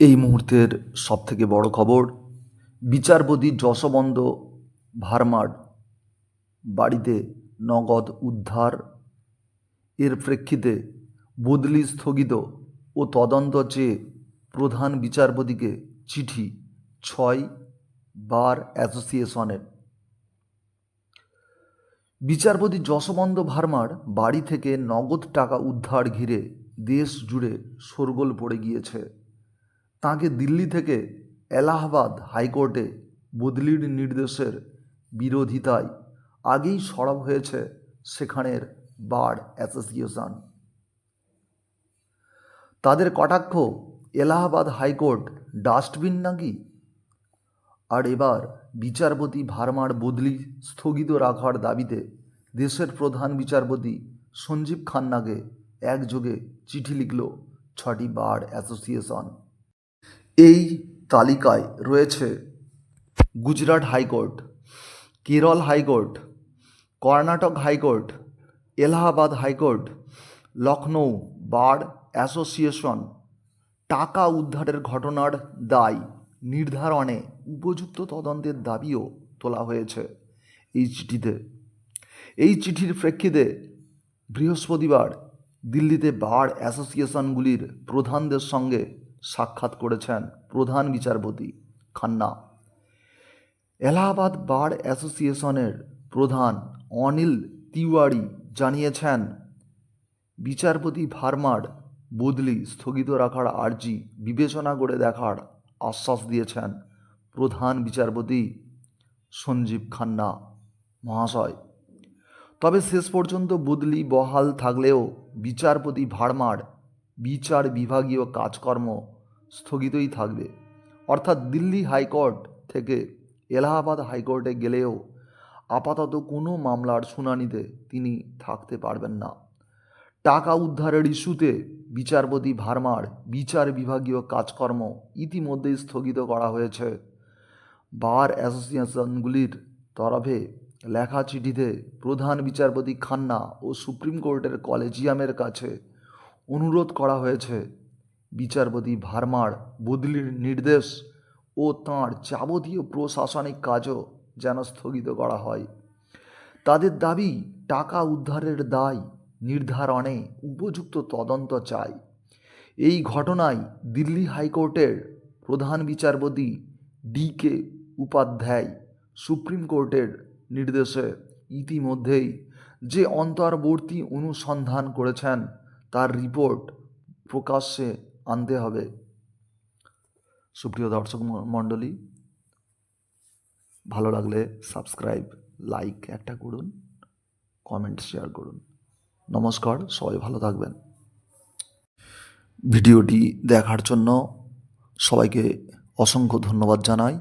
এই মুহূর্তের সবথেকে বড় খবর, বিচারপতি যশবন্ত ভার্মার বাড়িতে নগদ উদ্ধার। এর প্রেক্ষিতে বদলি স্থগিত ও তদন্ত চেয়ে প্রধান বিচারপতিকে চিঠি ছয় বার অ্যাসোসিয়েশনের। বিচারপতি যশবন্ত ভার্মার বাড়ি থেকে নগদ টাকা উদ্ধার ঘিরে দেশ জুড়ে শোরগোল পড়ে গিয়েছে। তাকে দিল্লি থেকে এলাহাবাদ হাইকোর্টে বদলির নির্দেশের বিরোধিতায় আগেই সরব হয়েছে সেখানের বার অ্যাসোসিয়েশন। তাদের কটাক্ষ, এলাহাবাদ হাইকোর্ট ডাস্টবিন নাকি? আর এবার বিচারপতি ভার্মার বদলি স্থগিত রাখার দাবিতে দেশের প্রধান বিচারপতি সঞ্জীব খান্নাকে একযোগে চিঠি লিখল ছটি বার অ্যাসোসিয়েশন। এই তালিকায় রয়েছে Gujarat high court, Kerala high court, Karnataka high court, Allahabad high court Lucknow bar association. টাকা উদ্ধারের ঘটনার দায় নির্ধারণে উপযুক্ত তদন্তের দাবিও তোলা হয়েছে এই চিঠিতে এই চিঠির প্রেক্ষিতে বৃহস্পতিবার দিল্লিতে বার অ্যাসোসিয়েশনগুলির প্রধানদের সঙ্গে সাক্ষাৎ করেছেন প্রধান বিচারপতি খান্না। এলাহাবাদ বার অ্যাসোসিয়েশনের প্রধান অনিল তিওয়ারি জানিয়েছেন, বিচারপতি ভার্মার বদলি স্থগিত রাখার আর্জি বিবেচনা করে দেখার আশ্বাস দিয়েছেন প্রধান বিচারপতি সঞ্জীব খান্না মহাশয়। তবে শেষ পর্যন্ত বদলি বহাল থাকলেও বিচারপতি ভার্মার বিচার বিভাগীয় কাজকর্ম স্থগিতই থাকবে। অর্থাৎ দিল্লি হাইকোর্ট থেকে এলাহাবাদ হাইকোর্টে গেলেও আপাতত কোনো মামলার শুনানিতে তিনি থাকতে পারবেন না। টাকা উদ্ধারের ইস্যুতে বিচারপতি ভার্মার বিচার বিভাগীয় কাজকর্ম ইতিমধ্যেই স্থগিত করা হয়েছে। বার অ্যাসোসিয়েশনগুলির তরফে লেখা চিঠিতে প্রধান বিচারপতি খান্না ও সুপ্রিম কোর্টের কলেজিয়ামের কাছে অনুরোধ করা হয়েছে বিচারপতি ভার্মার বদলির নির্দেশ ও তাঁর যাবতীয় প্রশাসনিক কাজও যেন স্থগিত করা হয়। তাদের দাবি, টাকা উদ্ধারের দায় নির্ধারণে উপযুক্ত তদন্ত চাই। এই ঘটনায় দিল্লি হাইকোর্টের প্রধান বিচারপতি ডি কে উপাধ্যায় সুপ্রিম কোর্টের নির্দেশে ইতিমধ্যেই যে অন্তর্বর্তী অনুসন্ধান করেছেন, তার রিপোর্ট প্রকাশ্যে আনতে হবে। সুপ্রিয় দর্শক মণ্ডলী, ভালো লাগলে সাবস্ক্রাইব লাইক একটা করুন কমেন্ট শেয়ার করুন। নমস্কার, সবাই ভালো থাকবেন। ভিডিওটি দেখার জন্য সবাইকে অসংখ্য ধন্যবাদ জানাই।